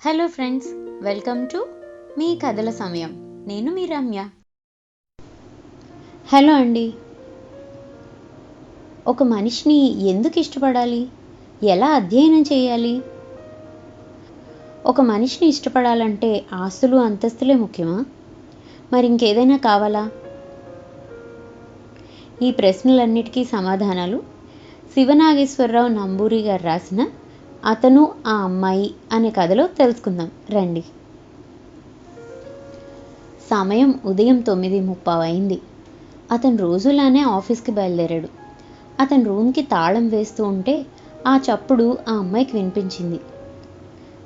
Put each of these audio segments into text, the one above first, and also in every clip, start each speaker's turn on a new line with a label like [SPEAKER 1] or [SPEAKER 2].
[SPEAKER 1] Hello friends welcome to మీ కథల సమయం. నేను మీ రమ్య. హలో అండి. ఒక మనిషిని ఎందుకు ఇష్టపడాలి? ఎలా అధ్యయనం చేయాలి? ఒక మనిషిని ఇష్టపడాలంటే ఆస్తులు అంతస్తులే ముఖ్యమా? మరి ఇంకేదైనా కావాలా? ఈ ప్రశ్నలన్నిటికీ సమాధానాలు శివనాగేశ్వరరావు నంబూరి గారు రాసిన అతను ఆ అమ్మాయి అనే కథలో తెలుసుకుందాం. రండి. సమయం ఉదయం తొమ్మిది ముప్పావు అయింది. అతను రోజులానే ఆఫీస్కి బయలుదేరాడు. అతని రూమ్కి తాళం వేస్తూ ఉంటే ఆ చప్పుడు ఆ అమ్మాయికి వినిపించింది.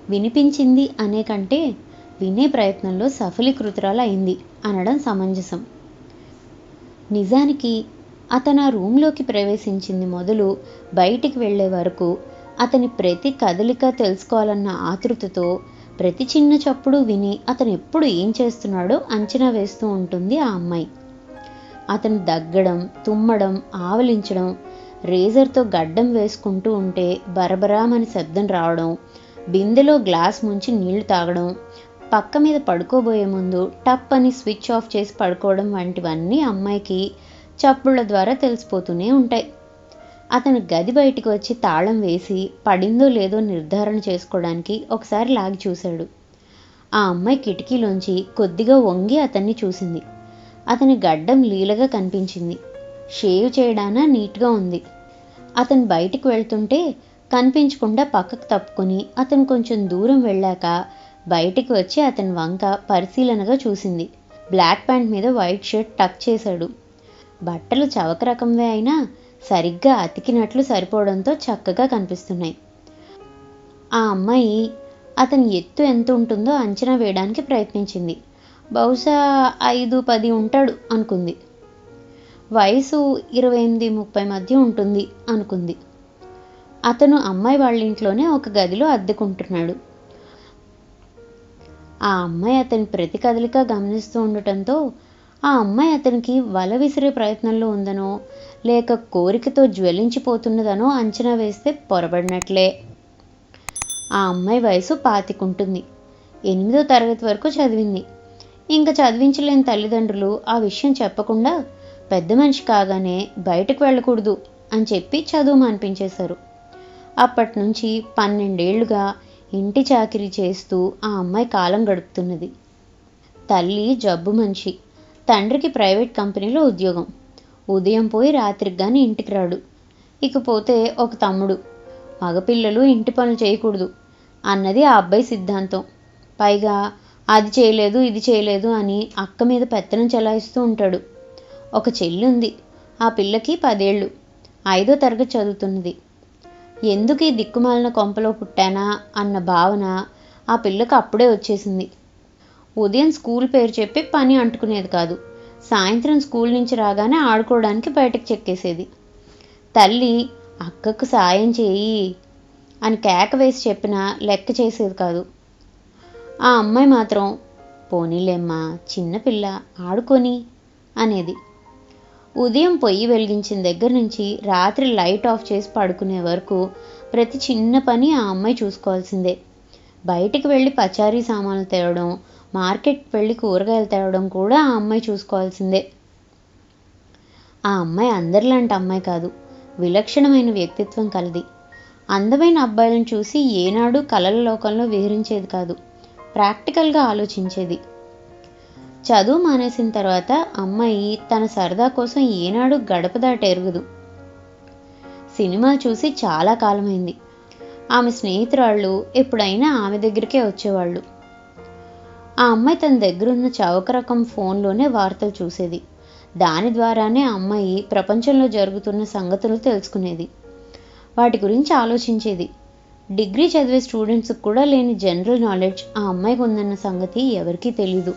[SPEAKER 1] వినిపించింది అనే కంటే వినే ప్రయత్నంలో సఫలీకృతురాలు అయింది అనడం సమంజసం. నిజానికి అతను ఆ రూమ్లోకి ప్రవేశించింది మొదలు బయటికి వెళ్ళే వరకు అతని ప్రతి కదలిక తెలుసుకోవాలన్న ఆతృతతో ప్రతి చిన్న చప్పుడు విని అతను ఎప్పుడు ఏం చేస్తున్నాడో అంచనా వేస్తూ ఉంటుంది ఆ అమ్మాయి. అతను దగ్గడం తుమ్మడం ఆవలించడం రేజర్తో గడ్డం వేసుకుంటూ ఉంటే బరబరామని శబ్దం రావడం బిందెలో గ్లాస్ ముంచి నీళ్ళు తాగడం పక్క మీద పడుకోబోయే ముందు టప్ అని స్విచ్ ఆఫ్ చేసి పడుకోవడం వంటివన్నీ అమ్మాయికి చప్పుళ్ళ ద్వారా తెలిసిపోతూనే ఉంటాయి. అతను గది బయటికి వచ్చి తాళం వేసి పడిందో లేదో నిర్ధారణ చేసుకోవడానికి ఒకసారి లాగి చూశాడు. ఆ అమ్మాయి కిటికీలోంచి కొద్దిగా వంగి అతన్ని చూసింది. అతని గడ్డం లీలగా కనిపించింది. షేవ్ చేయడాన నీట్గా ఉంది. అతను బయటికి వెళ్తుంటే కనిపించకుండా పక్కకు తప్పుకొని అతను కొంచెం దూరం వెళ్ళాక బయటికి వచ్చి అతని వంక పరిశీలనగా చూసింది. బ్లాక్ ప్యాంట్ మీద వైట్ షర్ట్ టక్ చేశాడు. బట్టలు చవక రకంవే అయినా సరిగ్గా అతికినట్లు సరిపోవడంతో చక్కగా కనిపిస్తున్నాయి. ఆ అమ్మాయి అతని ఎత్తు ఎంత ఉంటుందో అంచనా వేయడానికి ప్రయత్నించింది. బహుశా ఐదు పది ఉంటాడు అనుకుంది. వయసు ఇరవై ఎనిమిది ముప్పై మధ్య ఉంటుంది అనుకుంది. అతను అమ్మాయి వాళ్ళ ఇంట్లోనే ఒక గదిలో అద్దెకుంటున్నాడు. ఆ అమ్మాయి అతని ప్రతి కదలిక గమనిస్తూ ఉండటంతో ఆ అమ్మాయి అతనికి వల విసిరే ప్రయత్నంలో ఉందనో లేక కోరికతో జ్వలించిపోతున్నదనో అంచనా వేస్తే పొరబడినట్లే. ఆ అమ్మాయి వయసు పాతికుంటుంది. ఎనిమిదో తరగతి వరకు చదివింది. ఇంకా చదివించలేని తల్లిదండ్రులు ఆ విషయం చెప్పకుండా పెద్ద మనిషి కాగానే బయటకు వెళ్ళకూడదు అని చెప్పి చదువు మానిపించేశారు. అప్పటి నుంచి పన్నెండేళ్ళుగా ఇంటి చాకిరీ చేస్తూ ఆ అమ్మాయి కాలం గడుపుతున్నది. తల్లి జబ్బు మనిషి. తండ్రికి ప్రైవేట్ కంపెనీలో ఉద్యోగం. ఉదయం పోయి రాత్రికి కానీ ఇంటికి రాడు. ఇకపోతే ఒక తమ్ముడు మగపిల్లలు ఇంటి పనులు చేయకూడదు అన్నది ఆ అబ్బాయి సిద్ధాంతం. పైగా అది చేయలేదు ఇది చేయలేదు అని అక్క మీద పెత్తనం చెలాయిస్తూ ఉంటాడు. ఒక చెల్లి ఉంది ఆ పిల్లకి పదేళ్ళు ఐదో తరగతి చదువుతున్నది. ఎందుకు ఈ దిక్కుమాలిన కొంపలో పుట్టానా అన్న భావన ఆ పిల్లకు అప్పుడే వచ్చేసింది. ఉదయం స్కూల్ పేరు చెప్పి పని అంటుకునేది కాదు. సాయంత్రం స్కూల్ నుంచి రాగానే ఆడుకోవడానికి బయటకు చెక్కేసేది. తల్లి అక్కకు సాయం చేయి అని కేక వేసి చెప్పినా లెక్క చేసేది కాదు. ఆ అమ్మాయి మాత్రం పోనీలేమ్మా చిన్నపిల్ల ఆడుకొని అనేది. ఉదయం పొయ్యి వెలిగించిన దగ్గర నుంచి రాత్రి లైట్ ఆఫ్ చేసి పడుకునే వరకు ప్రతి చిన్న పని ఆ అమ్మాయి చూసుకోవాల్సిందే. బయటికి వెళ్ళి పచారీ సామాన్లు తేవడం మార్కెట్ వెళ్ళి కూరగాయలు తేవడం కూడా ఆ అమ్మాయి చూసుకోవాల్సిందే. ఆ అమ్మాయి అందరిలాంటి అమ్మాయి కాదు. విలక్షణమైన వ్యక్తిత్వం కలది. అందమైన అబ్బాయిలను చూసి ఏనాడు కలల లోకంలో విహరించేది కాదు. ప్రాక్టికల్గా ఆలోచించేది. చదువు మానేసిన తర్వాత అమ్మాయి తన సరదా కోసం ఏనాడు గడప దాట ఎరుగుదు. సినిమాలు చూసి చాలా కాలమైంది. ఆమె స్నేహితురాళ్ళు ఎప్పుడైనా ఆమె దగ్గరికే వచ్చేవాళ్ళు. ఆ అమ్మాయి తన దగ్గరున్న చౌక రకం ఫోన్లోనే వార్తలు చూసేది. దాని ద్వారానే ఆ అమ్మాయి ప్రపంచంలో జరుగుతున్న సంగతులు తెలుసుకునేది. వాటి గురించి ఆలోచించేది. డిగ్రీ చదివే స్టూడెంట్స్కి కూడా లేని జనరల్ నాలెడ్జ్ ఆ అమ్మాయికి ఉందన్న సంగతి ఎవరికీ తెలీదు.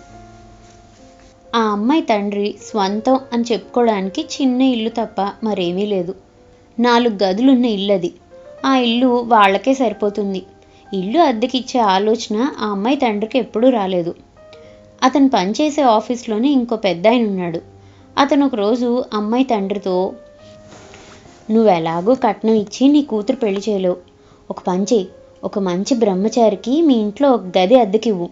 [SPEAKER 1] ఆ అమ్మాయి తండ్రి స్వంతం అని చెప్పుకోవడానికి చిన్న ఇల్లు తప్ప మరేమీ లేదు. నాలుగు గదులున్న ఇల్లు అది ఆ ఇల్లు వాళ్ళకే సరిపోతుంది. ఇల్లు అద్దెకిచ్చే ఆలోచన ఆ అమ్మాయి తండ్రికి ఎప్పుడూ రాలేదు. అతను పనిచేసే ఆఫీస్లోనే ఇంకో పెద్ద ఆయన ఉన్నాడు అతను ఒకరోజు అమ్మాయి తండ్రితో నువ్వు ఎలాగో కట్నం ఇచ్చి నీ కూతురు పెళ్ళి చేయలేవు. ఒక పని చేయి ఒక మంచి బ్రహ్మచారికి మీ ఇంట్లో ఒక గది అద్దెకివ్వు.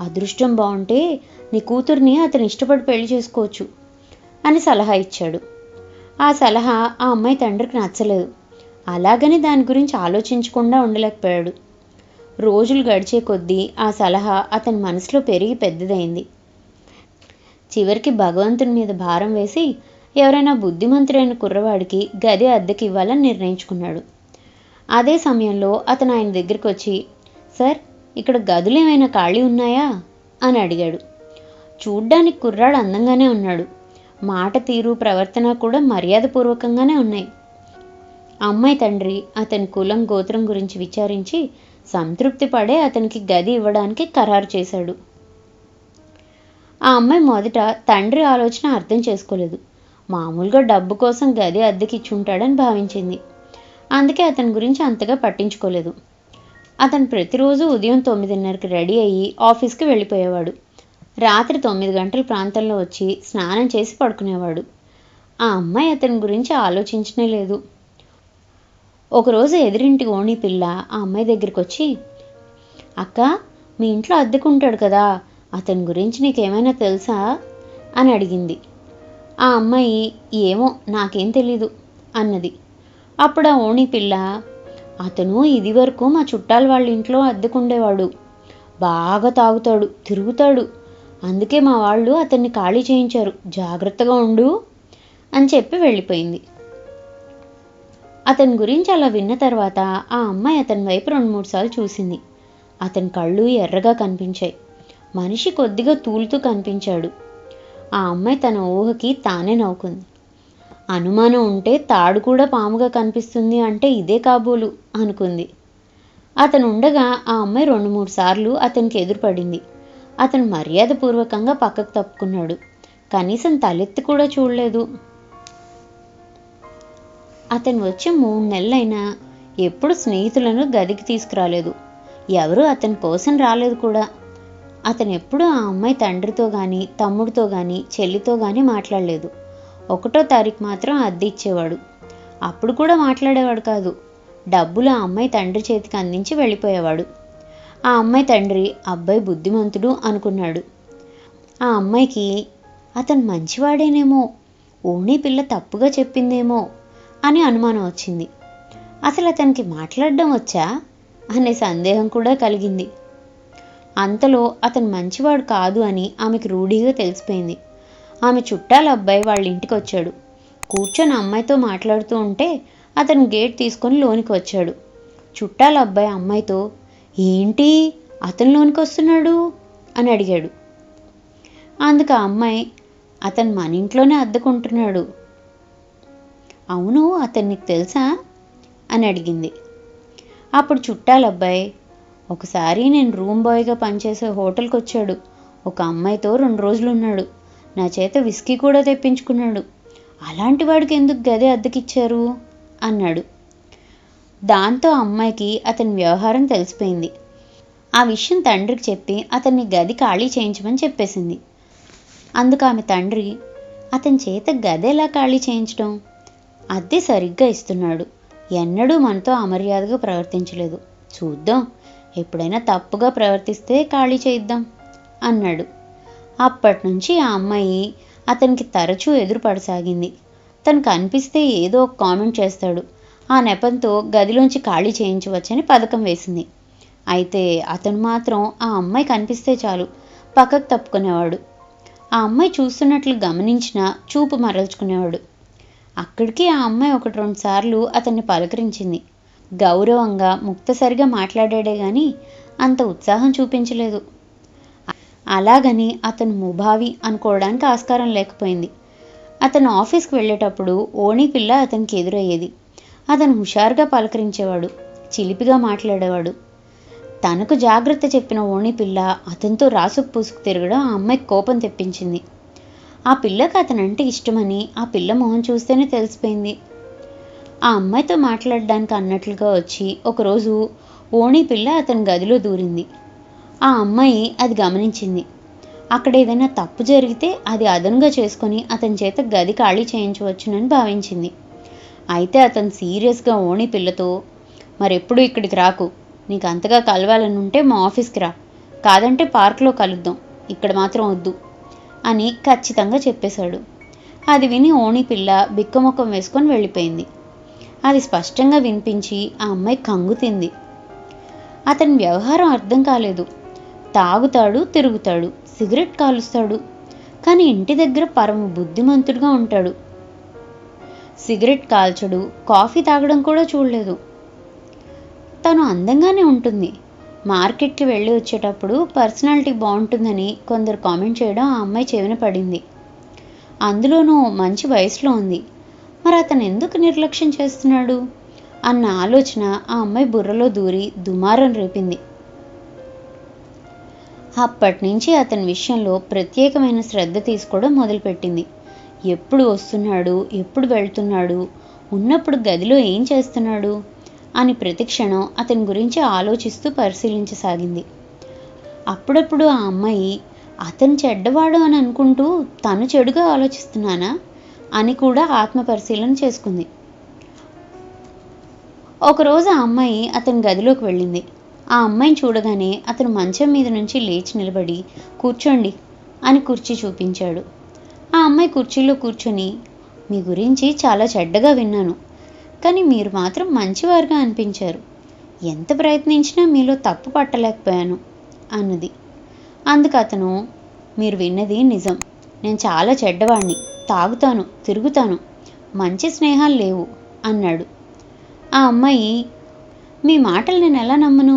[SPEAKER 1] అదృష్టం బాగుంటే నీ కూతుర్ని అతను ఇష్టపడి పెళ్ళి చేసుకోవచ్చు అని సలహా ఇచ్చాడు. ఆ సలహా ఆ అమ్మాయి తండ్రికి నచ్చలేదు. అలాగని దాని గురించి ఆలోచించకుండా ఉండలేకపోయాడు. రోజులు గడిచే కొద్దీ ఆ సలహా అతని మనసులో పెరిగి పెద్దదైంది. చివరికి భగవంతుని మీద భారం వేసి ఎవరైనా బుద్ధిమంతుడైన కుర్రవాడికి గది అద్దెకి ఇవ్వాలని నిర్ణయించుకున్నాడు. అదే సమయంలో అతను ఆయన దగ్గరికి వచ్చి సార్ ఇక్కడ గదులు ఏమైనా ఖాళీ ఉన్నాయా? అని అడిగాడు. చూడ్డానికి కుర్రాడు అందంగానే ఉన్నాడు. మాట తీరు ప్రవర్తన కూడా మర్యాదపూర్వకంగానే ఉన్నాయి. అమ్మాయి తండ్రి అతని కులం గోత్రం గురించి విచారించి సంతృప్తి పడే అతనికి గది ఇవ్వడానికి ఖరారు చేశాడు. ఆ అమ్మాయి మొదట తండ్రి ఆలోచన అర్థం చేసుకోలేదు. మామూలుగా డబ్బు కోసం గది అద్దెకిచ్చుంటాడని భావించింది. అందుకే అతని గురించి అంతగా పట్టించుకోలేదు. అతను ప్రతిరోజు ఉదయం తొమ్మిదిన్నరకి రెడీ అయ్యి ఆఫీస్కి వెళ్ళిపోయేవాడు. రాత్రి తొమ్మిది గంటల ప్రాంతంలో వచ్చి స్నానం చేసి పడుకునేవాడు. ఆ అమ్మాయి అతని గురించి ఆలోచించనే లేదు. ఒకరోజు ఎదురింటి ఓణి పిల్ల ఆ అమ్మాయి దగ్గరికి వచ్చి అక్క మీ ఇంట్లో అద్దెకుంటాడు కదా అతని గురించి నీకేమైనా తెలుసా? అని అడిగింది. ఆ అమ్మాయి ఏమో నాకేం తెలీదు అన్నది. అప్పుడు ఆ ఓణి పిల్ల అతను ఇదివరకు మా చుట్టాల వాళ్ళ ఇంట్లో అద్దెకుండేవాడు. బాగా తాగుతాడు తిరుగుతాడు. అందుకే మా వాళ్ళు అతన్ని ఖాళీ చేయించారు. జాగ్రత్తగా ఉండు అని చెప్పి వెళ్ళిపోయింది. అతని గురించి అలా విన్న తర్వాత ఆ అమ్మాయి అతని వైపు రెండు మూడు సార్లు చూసింది. అతని కళ్ళు ఎర్రగా కనిపించాయి. మనిషి కొద్దిగా తూలుతూ కనిపించాడు. ఆ అమ్మాయి తన ఊహకి తానే నవ్వుకుంది. అనుమానం ఉంటే తాడు కూడా పాముగా కనిపిస్తుంది అంటే ఇదే కాబోలు అనుకుంది. అతను ఉండగా ఆ అమ్మాయి రెండు మూడు సార్లు అతనికి ఎదురుపడింది. అతను మర్యాదపూర్వకంగా పక్కకు తప్పుకున్నాడు. కనీసం తలెత్తి కూడా చూడలేదు. అతను వచ్చి మూడు నెలలైనా ఎప్పుడు స్నేహితులను గదికి తీసుకురాలేదు. ఎవరూ అతని కోసం రాలేదు కూడా. అతను ఎప్పుడూ ఆ అమ్మాయి తండ్రితో కానీ తమ్ముడితో కానీ చెల్లితో కానీ మాట్లాడలేదు. ఒకటో తారీఖు మాత్రం అద్దె ఇచ్చేవాడు. అప్పుడు కూడా మాట్లాడేవాడు కాదు. డబ్బులు ఆ అమ్మాయి తండ్రి చేతికి అందించి వెళ్ళిపోయేవాడు. ఆ అమ్మాయి తండ్రి అబ్బాయి బుద్ధిమంతుడు అనుకున్నాడు. ఆ అమ్మాయికి అతను మంచివాడేనేమో. ఓణీ పిల్ల తప్పుగా చెప్పిందేమో. అని అనుమానం వచ్చింది. అసలు అతనికి మాట్లాడడం వచ్చా? అనే సందేహం కూడా కలిగింది. అంతలో అతను మంచివాడు కాదు అని ఆమెకు రూఢీగా తెలిసిపోయింది. ఆమె చుట్టాల అబ్బాయి వాళ్ళ ఇంటికి వచ్చాడు. కూర్చొని అమ్మాయితో మాట్లాడుతూ ఉంటే అతను గేట్ తీసుకొని లోనికి వచ్చాడు. చుట్టాల అబ్బాయి అమ్మాయితో ఏంటి? అతను లోనికి వస్తున్నాడు? అని అడిగాడు. అందుకు ఆ అమ్మాయి అతను మన ఇంట్లోనే అద్దెకుంటున్నాడు. అవును అతన్ని తెలుసా? అని అడిగింది. అప్పుడు చుట్టాలబ్బాయి ఒకసారి నేను రూమ్ బాయ్గా పనిచేసే హోటల్కి వచ్చాడు. ఒక అమ్మాయితో రెండు రోజులు ఉన్నాడు నా చేత విస్కీ కూడా తెప్పించుకున్నాడు. అలాంటి వాడికి ఎందుకు గది అద్దెకిచ్చారు? అన్నాడు. దాంతో అమ్మాయికి అతని వ్యవహారం తెలిసిపోయింది. ఆ విషయం తండ్రికి చెప్పి అతన్ని గది ఖాళీ చేయించమని చెప్పేసింది. అందుకు ఆమె తండ్రి అతని చేత గది ఎలా ఖాళీ చేయించడం? అద్దె సరిగ్గా ఇస్తున్నాడు. ఎన్నడూ మనతో అమర్యాదగా ప్రవర్తించలేదు. చూద్దాం ఎప్పుడైనా తప్పుగా ప్రవర్తిస్తే ఖాళీ చేయిద్దాం అన్నాడు. అప్పటి నుంచి ఆ అమ్మాయి అతనికి తరచూ ఎదురుపడసాగింది. తనకు అనిపిస్తే ఏదో ఒక కామెంట్ చేస్తాడు. ఆ నెపంతో గదిలోంచి ఖాళీ చేయించవచ్చని పథకం వేసింది. అయితే అతను మాత్రం ఆ అమ్మాయి కనిపిస్తే చాలు పక్కకు తప్పుకునేవాడు. ఆ అమ్మాయి చూస్తున్నట్లు గమనించినా చూపు మరల్చుకునేవాడు. అక్కడికి ఆ అమ్మాయి ఒకటి రెండు సార్లు అతన్ని పలకరించింది. గౌరవంగా ముక్తసరిగా మాట్లాడాడే గాని అంత ఉత్సాహం చూపించలేదు. అలాగని అతను ముభావి అనుకోవడానికి ఆస్కారం లేకపోయింది. అతను ఆఫీస్కి వెళ్ళేటప్పుడు ఓణి పిల్ల అతనికి ఎదురయ్యేది. అతను హుషారుగా పలకరించేవాడు చిలిపిగా మాట్లాడేవాడు. తనకు జాగ్రత్త చెప్పిన ఓణి పిల్ల అతనితో రాసుకు పూసుకు తిరగడం ఆ అమ్మాయికి కోపం తెప్పించింది. ఆ పిల్లకి అతనంటే ఇష్టమని ఆ పిల్ల మొహం చూస్తేనే తెలిసిపోయింది. ఆ అమ్మాయితో మాట్లాడడానికి అన్నట్లుగా వచ్చి ఒకరోజు ఓణి పిల్ల అతని గదిలో దూరింది. ఆ అమ్మాయి అది గమనించింది. అక్కడ ఏదైనా తప్పు జరిగితే అది అదనుగా చేసుకొని అతని చేత గది ఖాళీ చేయించవచ్చునని భావించింది. అయితే అతను సీరియస్గా ఓణి పిల్లతో మరెప్పుడు ఇక్కడికి రాకు. నీకు అంతగా కలవాలని ఉంటే మా ఆఫీస్కి రా. కాదంటే పార్క్లో కలుద్దాం. ఇక్కడ మాత్రం వద్దు. అని ఖచ్చితంగా చెప్పేశాడు. అది విని ఓణి పిల్ల బిక్కముఖం వేసుకొని వెళ్ళిపోయింది. అది స్పష్టంగా వినిపించి ఆ అమ్మాయి కంగుతింది అతని వ్యవహారం అర్థం కాలేదు. తాగుతాడు తిరుగుతాడు సిగరెట్ కాలుస్తాడు కానీ ఇంటి దగ్గర పరమ బుద్ధిమంతుడుగా ఉంటాడు. సిగరెట్ కాల్చడు కాఫీ తాగడం కూడా చూడలేదు. తను అందంగానే ఉంటుంది. మార్కెట్కి వెళ్ళి వచ్చేటప్పుడు పర్సనాలిటీ బాగుంటుందని కొందరు కామెంట్ చేయడం ఆ అమ్మాయి చెవిన పడింది. అందులోనూ మంచి వయసులో ఉంది. మరి అతను ఎందుకు నిర్లక్ష్యం చేస్తున్నాడు? అన్న ఆలోచన ఆ అమ్మాయి బుర్రలో దూరి దుమారం రేపింది. అప్పటి నుంచి అతని విషయంలో ప్రత్యేకమైన శ్రద్ధ తీసుకోవడం మొదలుపెట్టింది. ఎప్పుడు వస్తున్నాడు? ఎప్పుడు వెళ్తున్నాడు? ఉన్నప్పుడు గదిలో ఏం చేస్తున్నాడు? అని ప్రతిక్షణం అతని గురించి ఆలోచిస్తూ పరిశీలించసాగింది. అప్పుడప్పుడు ఆ అమ్మాయి అతను చెడ్డవాడు అని అనుకుంటూ తను చెడుగా ఆలోచిస్తున్నానా? అని కూడా ఆత్మ పరిశీలన చేసుకుంది. ఒకరోజు ఆ అమ్మాయి అతని గదిలోకి వెళ్ళింది. ఆ అమ్మాయిని చూడగానే అతను మంచం మీద నుంచి లేచి నిలబడి కూర్చోండి అని కుర్చీ చూపించాడు. ఆ అమ్మాయి కుర్చీలో కూర్చొని మీ గురించి చాలా చెడ్డగా విన్నాను. కానీ మీరు మాత్రం మంచివారుగా అనిపించారు. ఎంత ప్రయత్నించినా మీలో తప్పు పట్టలేకపోయాను అన్నది. అందుకు అతను మీరు విన్నది నిజం. నేను చాలా చెడ్డవాణ్ణి. తాగుతాను తిరుగుతాను. మంచి స్నేహాలు లేవు అన్నాడు. ఆ అమ్మాయి మీ మాటలు నేను ఎలా నమ్మను?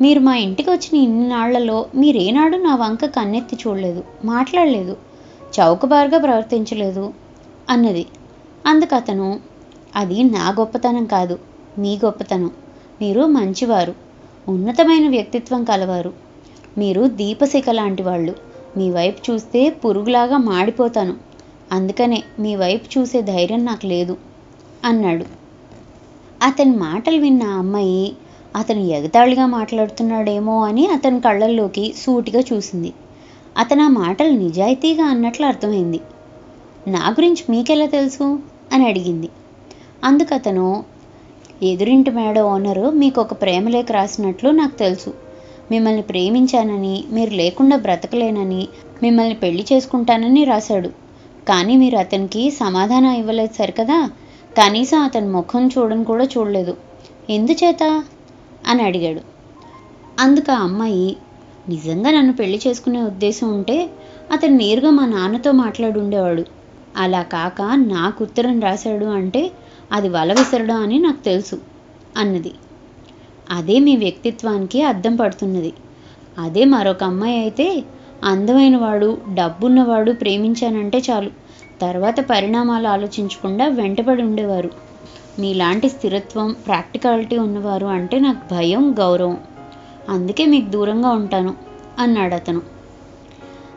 [SPEAKER 1] మీరు మా ఇంటికి వచ్చిన ఇన్ని నాళ్ళలో మీరేనాడు నా వంక కన్నెత్తి చూడలేదు మాట్లాడలేదు చౌకబారుగా ప్రవర్తించలేదు అన్నది. అందుకు అతను అది నా గొప్పతనం కాదు మీ గొప్పతనం. మీరు మంచివారు ఉన్నతమైన వ్యక్తిత్వం కలవారు. మీరు దీపశిఖ లాంటి వాళ్ళు. మీ వైపు చూస్తే పురుగులాగా మాడిపోతాను. అందుకనే మీ వైపు చూసే ధైర్యం నాకు లేదు అన్నాడు. అతని మాటలు విన్న అమ్మాయి అతను ఎగతాళిగా మాట్లాడుతున్నాడేమో అని అతని కళ్ళల్లోకి సూటిగా చూసింది. అతను ఆ మాటలు నిజాయితీగా అన్నట్లు అర్థమైంది. నా గురించి మీకెలా తెలుసు? అని అడిగింది. అందుకతను ఎదురింటి మేడ ఓనరు మీకు ఒక ప్రేమలేఖ రాసినట్లు నాకు తెలుసు. మిమ్మల్ని ప్రేమించానని మీరు లేకుండా బ్రతకలేనని మిమ్మల్ని పెళ్ళి చేసుకుంటానని రాశాడు. కానీ మీరు అతనికి సమాధానం ఇవ్వలేదు సరికదా కనీసం అతని ముఖం చూడని కూడా చూడలేదు. ఎందుచేత? అని అడిగాడు. అందుకు ఆ అమ్మాయి నిజంగా నన్ను పెళ్ళి చేసుకునే ఉద్దేశం ఉంటే అతను నేరుగా మా నాన్నతో మాట్లాడుండేవాడు. అలా కాక నాకు ఉత్తరం రాశాడు అంటే అది వల విసరడం అని నాకు తెలుసు అన్నది. అదే మీ వ్యక్తిత్వానికి అర్థం పడుతున్నది. అదే మరొక అమ్మాయి అయితే అందమైన వాడు డబ్బున్నవాడు ప్రేమించానంటే చాలు. తర్వాత పరిణామాలు ఆలోచించకుండా వెంటబడి ఉండేవారు. మీలాంటి స్థిరత్వం ప్రాక్టికాలిటీ ఉన్నవారు అంటే నాకు భయం గౌరవం. అందుకే మీకు దూరంగా ఉంటాను అన్నాడు అతను.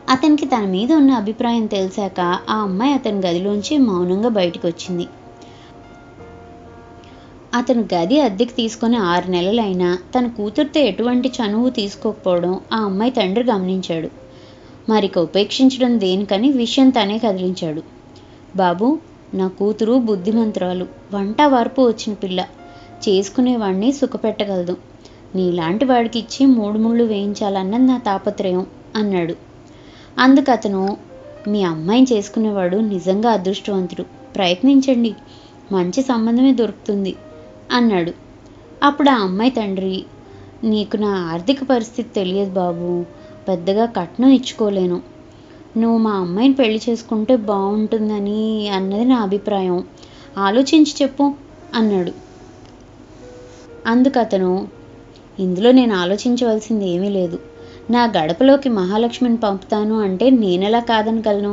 [SPEAKER 1] అతనికి తన మీద ఉన్న అభిప్రాయం తెలిసాక ఆ అమ్మాయి అతని గదిలోంచి మౌనంగా బయటికి వచ్చింది అతను గది అద్దెకి తీసుకొని ఆరు నెలలైనా తన కూతురితో ఎటువంటి చనువు తీసుకోకపోవడం ఆ అమ్మాయి తండ్రి గమనించాడు. మరిక ఉపేక్షించడం దేనికని విషయం తనే కదిలించాడు. బాబు నా కూతురు బుద్ధిమంతురాలు. వంట వరపు వచ్చిన పిల్ల. చేసుకునేవాణ్ణి సుఖపెట్టగలదు. నీలాంటి వాడికి ఇచ్చి మూడు ముళ్ళు వేయించాలన్నది నా తాపత్రయం అన్నాడు. అందుకు అతను మీ అమ్మాయిని చేసుకునేవాడు నిజంగా అదృష్టవంతుడు. ప్రయత్నించండి. మంచి సంబంధమే దొరుకుతుంది. అన్నాడు. అప్పుడు ఆ అమ్మాయి తండ్రి నీకు నా ఆర్థిక పరిస్థితి తెలియదు బాబు. పెద్దగా కట్నం ఇచ్చుకోలేను. నువ్వు మా అమ్మాయిని పెళ్ళి చేసుకుంటే బాగుంటుందని అన్నది నా అభిప్రాయం. ఆలోచించి చెప్పు అన్నాడు. అందుకు అతను ఇందులో నేను ఆలోచించవలసింది ఏమీ లేదు. నా గడపలోకి మహాలక్ష్మిని పంపుతాను అంటే నేనెలా కాదనగలను?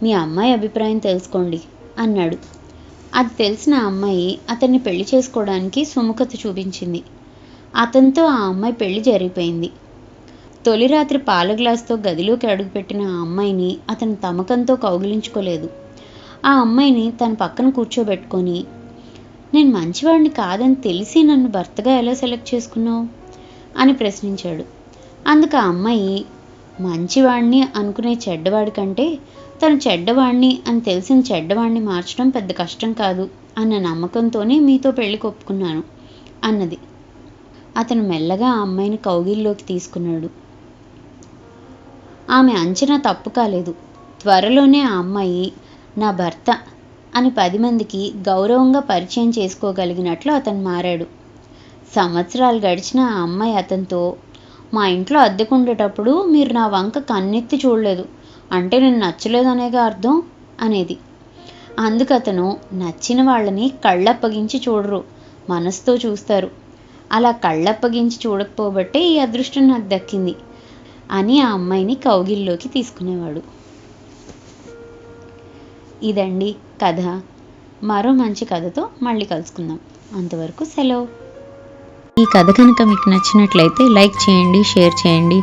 [SPEAKER 1] మీ అమ్మాయి అభిప్రాయం తెలుసుకోండి అన్నాడు. అది తెలిసిన అమ్మాయి అతన్ని పెళ్ళి చేసుకోవడానికి సుముఖత చూపించింది. అతనితో ఆ అమ్మాయి పెళ్ళి జరిగిపోయింది. తొలి రాత్రి పాల గ్లాస్తో గదిలోకి అడుగుపెట్టిన ఆ అమ్మాయిని అతను తమకంతో కౌగిలించుకోలేదు. ఆ అమ్మాయిని తన పక్కన కూర్చోబెట్టుకొని నేను మంచివాడిని కాదని తెలిసి నన్ను భర్తగా ఎలా సెలెక్ట్ చేసుకున్నావు? అని ప్రశ్నించాడు. అందుకు ఆ అమ్మాయి మంచివాడిని అనుకునే చెడ్డవాడి కంటే తను చెడ్డవాణ్ణి అని తెలిసిన చెడ్డవాణ్ణి మార్చడం పెద్ద కష్టం కాదు అన్న నమ్మకంతోనే మీతో పెళ్ళి కొప్పుకున్నాను అన్నది. అతను మెల్లగా ఆ అమ్మాయిని కౌగిల్లోకి తీసుకున్నాడు. ఆమె అంచనా తప్పు కాలేదు. త్వరలోనే ఆ అమ్మాయి నా భర్త అని పది మందికి గౌరవంగా పరిచయం చేసుకోగలిగినట్లు అతను మారాడు. సంవత్సరాలు గడిచిన ఆ అమ్మాయి అతనితో మా ఇంట్లో అద్దెకుండేటప్పుడు మీరు నా వంక కన్నెత్తి చూడలేదు. అంటే నేను నచ్చలేదనేగా అర్థం అనేది. అందుకు అతను నచ్చిన వాళ్ళని కళ్ళప్పగించి చూడరు మనసుతో చూస్తారు. అలా కళ్ళప్పగించి చూడకపోబట్టే ఈ అదృష్టం నాకు దక్కింది అని ఆ అమ్మాయిని కౌగిల్లోకి తీసుకునేవాడు. ఇదండి కథ. మరో మంచి కథతో మళ్ళీ కలుసుకుందాం. అంతవరకు సెలవు. ఈ కథ కనుక మీకు నచ్చినట్లయితే లైక్ చేయండి షేర్ చేయండి.